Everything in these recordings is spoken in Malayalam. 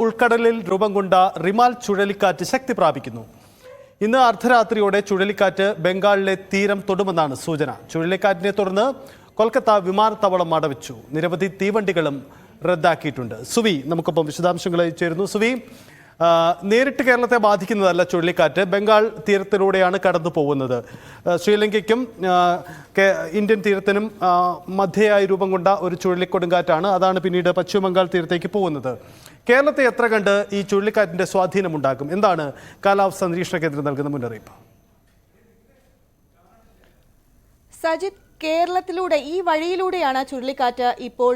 ഉൾക്കടലിൽ രൂപം കൊണ്ട റിമാൽ ചുഴലിക്കാറ്റ് ശക്തി പ്രാപിക്കുന്നു. ഇന്ന് അർദ്ധരാത്രിയോടെ ചുഴലിക്കാറ്റ് ബംഗാളിലെ തീരം തൊടുമെന്നാണ് സൂചന. ചുഴലിക്കാറ്റിനെ തുടർന്ന് കൊൽക്കത്ത വിമാനത്താവളം അടവിച്ചു നിരവധി തീവണ്ടികളും റദ്ദാക്കിയിട്ടുണ്ട്. സുവി നമുക്കൊപ്പം വിശദാംശങ്ങളായി ചേരുന്നു. സുവി നേരിട്ട് കേരളത്തെ ബാധിക്കുന്നതല്ല ചുഴലിക്കാറ്റ്. ബംഗാൾ തീരത്തിലൂടെയാണ് കടന്നു പോകുന്നത് ശ്രീലങ്കയ്ക്കും ഇന്ത്യൻ തീരത്തിനും മധ്യയായി രൂപം കൊണ്ട ഒരു ചുഴലിക്കൊടുങ്കാറ്റാണ് അതാണ് പിന്നീട് പശ്ചിമ ബംഗാൾ തീരത്തേക്ക് പോകുന്നത്. കേരളത്തെ എത്ര കണ്ട് ഈ ചുഴലിക്കാറ്റിന്റെ സ്വാധീനമുണ്ടാക്കും എന്താണ് കാലാവസ്ഥാ നിരീക്ഷണ കേന്ദ്രം നൽകുന്ന മുന്നറിയിപ്പ്? സജിത് കേരളത്തിലൂടെ ഈ വഴിയിലൂടെയാണ് ചുഴലിക്കാറ്റ് ഇപ്പോൾ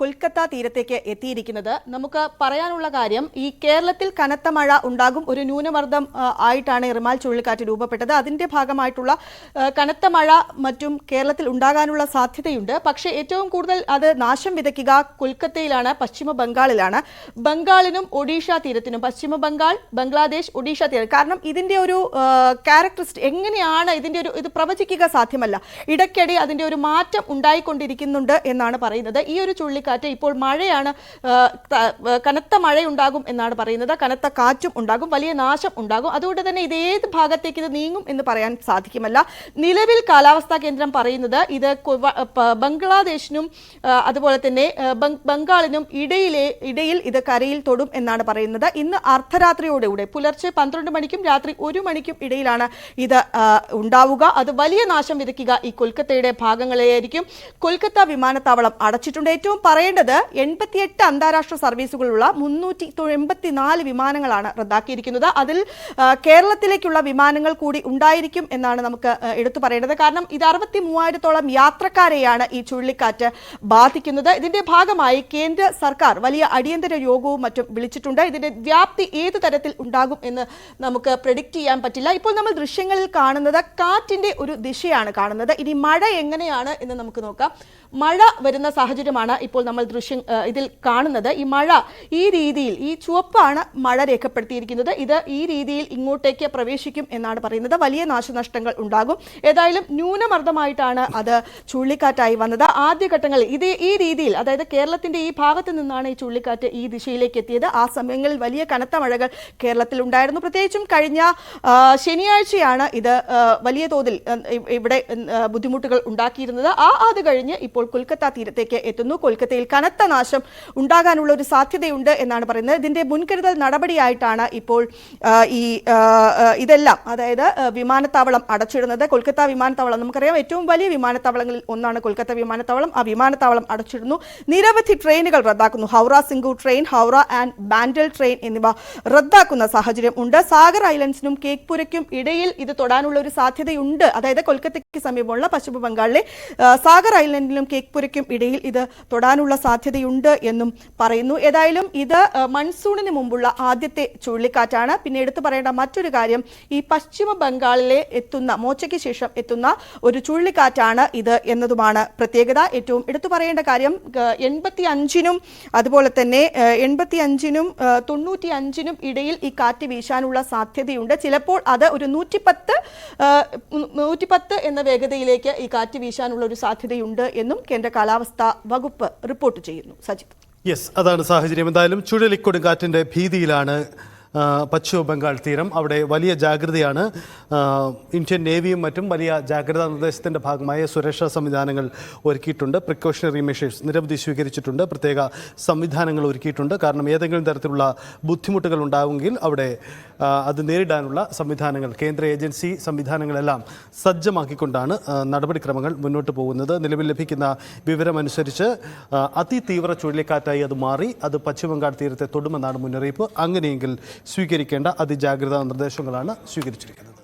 കൊൽക്കത്ത തീരത്തേക്ക് എത്തിയിരിക്കുന്നത്. നമുക്ക് പറയാനുള്ള കാര്യം ഈ കേരളത്തിൽ കനത്ത മഴ ഉണ്ടാകും. ഒരു ന്യൂനമർദ്ദം ആയിട്ടാണ് റിമാൽ ചുഴലിക്കാറ്റ് രൂപപ്പെട്ടത്. അതിന്റെ ഭാഗമായിട്ടുള്ള കനത്ത മഴ മറ്റും കേരളത്തിൽ ഉണ്ടാകാനുള്ള സാധ്യതയുണ്ട്. പക്ഷേ ഏറ്റവും കൂടുതൽ അത് നാശം വിതയ്ക്കുക കൊൽക്കത്തയിലാണ് പശ്ചിമ ബംഗാളിലാണ്. ബംഗാളിനും ഒഡീഷ തീരത്തിനും പശ്ചിമ ബംഗാൾ ബംഗ്ലാദേശ് ഒഡീഷ തീരം. കാരണം ഇതിന്റെ ഒരു ക്യാരക്ടറിസ്റ്റ് എങ്ങനെയാണ് ഇതിന്റെ ഒരു ഇത് പ്രവചിക്കുക സാധ്യമല്ല. ഇടയ്ക്കിടെ അതിന്റെ ഒരു മാറ്റം ഉണ്ടായിക്കൊണ്ടിരിക്കുന്നുണ്ട് എന്നാണ് പറയുന്നത്. ഈ ഒരു ചുഴലിക്കാറ്റ് ഇപ്പോൾ മഴയാണ് കനത്ത മഴയുണ്ടാകും എന്നാണ് പറയുന്നത്. കനത്ത കാറ്റും ഉണ്ടാകും വലിയ നാശം ഉണ്ടാകും. അതുകൊണ്ട് തന്നെ ഇത് ഏത് ഭാഗത്തേക്ക് ഇത് നീങ്ങും എന്ന് പറയാൻ സാധിക്കുമല്ല. നിലവിൽ കാലാവസ്ഥാ കേന്ദ്രം പറയുന്നത് ഇത് ബംഗ്ലാദേശിനും അതുപോലെ തന്നെ ബംഗാളിനും ഇടയിലെ ഇടയിൽ ഇത് കരയിൽ തൊടും എന്നാണ് പറയുന്നത്. ഇന്ന് അർദ്ധരാത്രിയോടുകൂടെ പുലർച്ചെ പന്ത്രണ്ട് മണിക്കും രാത്രി ഒരു മണിക്കും ഇടയിലാണ് ഇത് ഉണ്ടാവുക. അത് വലിയ നാശം വിതയ്ക്കുക ഈ കൊൽക്കത്തയുടെ ഭാഗങ്ങളെയായിരിക്കും കൊൽക്കത്ത വിമാനത്താവളം അടച്ചിട്ടുണ്ട്. ഏറ്റവും പറയേണ്ടത് എൺപത്തിയെട്ട് അന്താരാഷ്ട്ര സർവീസുകളുള്ള മുന്നൂറ്റി എൺപത്തിനാല് വിമാനങ്ങളാണ് റദ്ദാക്കിയിരിക്കുന്നത്. അതിൽ കേരളത്തിലേക്കുള്ള വിമാനങ്ങൾ കൂടി ഉണ്ടായിരിക്കും എന്നാണ് നമുക്ക് എടുത്തു പറയേണ്ടത്. കാരണം ഇത് അറുപത്തി മൂവായിരത്തോളം യാത്രക്കാരെയാണ് ഈ ചുഴലിക്കാറ്റ് ബാധിക്കുന്നത്. ഇതിന്റെ ഭാഗമായി കേന്ദ്ര സർക്കാർ വലിയ അടിയന്തര യോഗവും മറ്റും വിളിച്ചിട്ടുണ്ട്. ഇതിന്റെ വ്യാപ്തി ഏത് തരത്തിൽ ഉണ്ടാകും എന്ന് നമുക്ക് പ്രഡിക്റ്റ് ചെയ്യാൻ പറ്റില്ല. ഇപ്പോൾ നമ്മൾ ദൃശ്യങ്ങളിൽ കാണുന്നത് കാറ്റിന്റെ ഒരു ദിശയാണ് കാണുന്നത്. ഇനി മഴ എങ്ങനെയാണ് എന്ന് നമുക്ക് നോക്കാം. മഴ വരുന്ന സാഹചര്യമാണ് ഇപ്പോൾ നമ്മൾ ദൃശ്യം ഇതിൽ കാണുന്നത്. ഈ മഴ ഈ രീതിയിൽ ഈ ചുവപ്പാണ് മഴ രേഖപ്പെടുത്തിയിരിക്കുന്നത്. ഇത് ഈ രീതിയിൽ ഇങ്ങോട്ടേക്ക് പ്രവേശിക്കും എന്നാണ് പറയുന്നത്. വലിയ നാശനഷ്ടങ്ങൾ ഉണ്ടാകും. ഏതായാലും ന്യൂനമർദ്ദമായിട്ടാണ് അത് ചുഴലിക്കാറ്റായി വന്നത്. ആദ്യഘട്ടങ്ങളിൽ ഇത് ഈ രീതിയിൽ അതായത് കേരളത്തിന്റെ ഈ ഭാഗത്ത് നിന്നാണ് ഈ ചുഴലിക്കാറ്റ് ഈ ദിശയിലേക്ക് എത്തിയത്. ആ സമയങ്ങളിൽ വലിയ കനത്ത മഴകൾ കേരളത്തിൽ ഉണ്ടായിരുന്നു. പ്രത്യേകിച്ചും കഴിഞ്ഞ ശനിയാഴ്ചയാണ് ഇത് വലിയ തോതിൽ ഇവിടെ ബുദ്ധിമുട്ടുകൾ ഉണ്ടാക്കിയിരുന്നത്. ആ അത് കഴിഞ്ഞ് ഇപ്പോൾ കൊൽക്കത്ത തീരത്തേക്ക് എത്തുന്നു. കൊൽക്കത്തയിൽ കനത്ത നാശം ഉണ്ടാകാനുള്ള ഒരു സാധ്യതയുണ്ട് എന്നാണ് പറയുന്നത്. ഇതിന്റെ മുൻകരുതൽ നടപടിയായിട്ടാണ് ഇപ്പോൾ ഈ ഇതെല്ലാം അതായത് വിമാനത്താവളം അടച്ചിടുന്നത്. കൊൽക്കത്ത വിമാനത്താവളം നമുക്കറിയാം ഏറ്റവും വലിയ വിമാനത്താവളങ്ങളിൽ ഒന്നാണ് കൊൽക്കത്ത വിമാനത്താവളം. ആ വിമാനത്താവളം അടച്ചിടുന്നു. നിരവധി ട്രെയിനുകൾ റദ്ദാക്കുന്നു. Howrah സിംഗു train Howrah and Bandel train എന്നിവ റദ്ദാക്കുന്ന സാഹചര്യം ഉണ്ട്. സാഗർ ഐലൻഡ്സിനും കേക്ക്പുരയ്ക്കും ഇടയിൽ ഇത് തൊടാനുള്ള ഒരു സാധ്യതയുണ്ട്. അതായത് കൊൽക്കത്തയ്ക്ക് സമീപമുള്ള പശ്ചിമ ബംഗാളിലെ സാഗർ ഐലൻഡിലും കേക്ക്പുരയ്ക്കും ഇടയിൽ ഇത് തൊടാനുള്ള സാധ്യതയുണ്ട് എന്നും പറയുന്നു. ഏതായാലും ഇത് മൺസൂണിന് മുമ്പുള്ള ആദ്യത്തെ ചുഴലിക്കാറ്റാണ്. പിന്നെ എടുത്തു പറയേണ്ട മറ്റൊരു കാര്യം ഈ പശ്ചിമ ബംഗാളിലെ എത്തുന്ന മോച്ചയ്ക്ക് ശേഷം എത്തുന്ന ഒരു ചുഴലിക്കാറ്റാണ് ഇത് എന്നതുമാണ് പ്രത്യേകത. ഏറ്റവും എടുത്തു പറയേണ്ട കാര്യം എൺപത്തി അഞ്ചിനും അതുപോലെ തന്നെ എൺപത്തി അഞ്ചിനും തൊണ്ണൂറ്റി അഞ്ചിനും ഇടയിൽ ഈ കാറ്റ് വീശാനുള്ള സാധ്യതയുണ്ട്. ചിലപ്പോൾ അത് ഒരു നൂറ്റിപ്പത്ത് നൂറ്റിപ്പത്ത് എന്ന വേഗതയിലേക്ക് ഈ കാറ്റ് വീശാനുള്ള ഒരു സാധ്യതയുണ്ട് എന്നും കേന്ദ്ര കാലാവസ്ഥാ വകുപ്പ് റിപ്പോർട്ട് ചെയ്യുന്നു. സജിത്. യെസ് അതാണ് സാഹചര്യം. എന്തായാലും ചുഴലിക്കൊടുങ്കാറ്റിന്റെ ഭീതിയിലാണ് പശ്ചിമ ബംഗാൾ തീരം അവിടെ വലിയ ജാഗ്രതയാണ്. ഇന്ത്യൻ നേവിയും മറ്റും വലിയ ജാഗ്രതാ നിർദ്ദേശത്തിന്റെ ഭാഗമായ സുരക്ഷാ സംവിധാനങ്ങൾ ഒരുക്കിയിട്ടുണ്ട്. പ്രിക്കോഷണറി മെഷേഴ്സ് നിരവധി സ്വീകരിച്ചിട്ടുണ്ട്. പ്രത്യേക സംവിധാനങ്ങൾ ഒരുക്കിയിട്ടുണ്ട്. കാരണം ഏതെങ്കിലും തരത്തിലുള്ള ബുദ്ധിമുട്ടുകൾ ഉണ്ടാവുമെങ്കിൽ അവിടെ അത് നേരിടാനുള്ള സംവിധാനങ്ങൾ കേന്ദ്ര ഏജൻസി സംവിധാനങ്ങളെല്ലാം സജ്ജമാക്കിക്കൊണ്ടാണ് നടപടിക്രമങ്ങൾ മുന്നോട്ട് പോകുന്നത്. നിലവിൽ ലഭിക്കുന്ന വിവരമനുസരിച്ച് അതിതീവ്ര ചുഴലിക്കാറ്റായി അത് മാറി. അത് പശ്ചിമബംഗാൾ തീരത്തെ തൊടുമെന്നാണ് മുന്നറിയിപ്പ്. അങ്ങനെയെങ്കിൽ സ്വീകരിക്കേണ്ട അതിജാഗ്രതാ നിർദ്ദേശങ്ങളാണ് സ്വീകരിച്ചിരിക്കുന്നത്.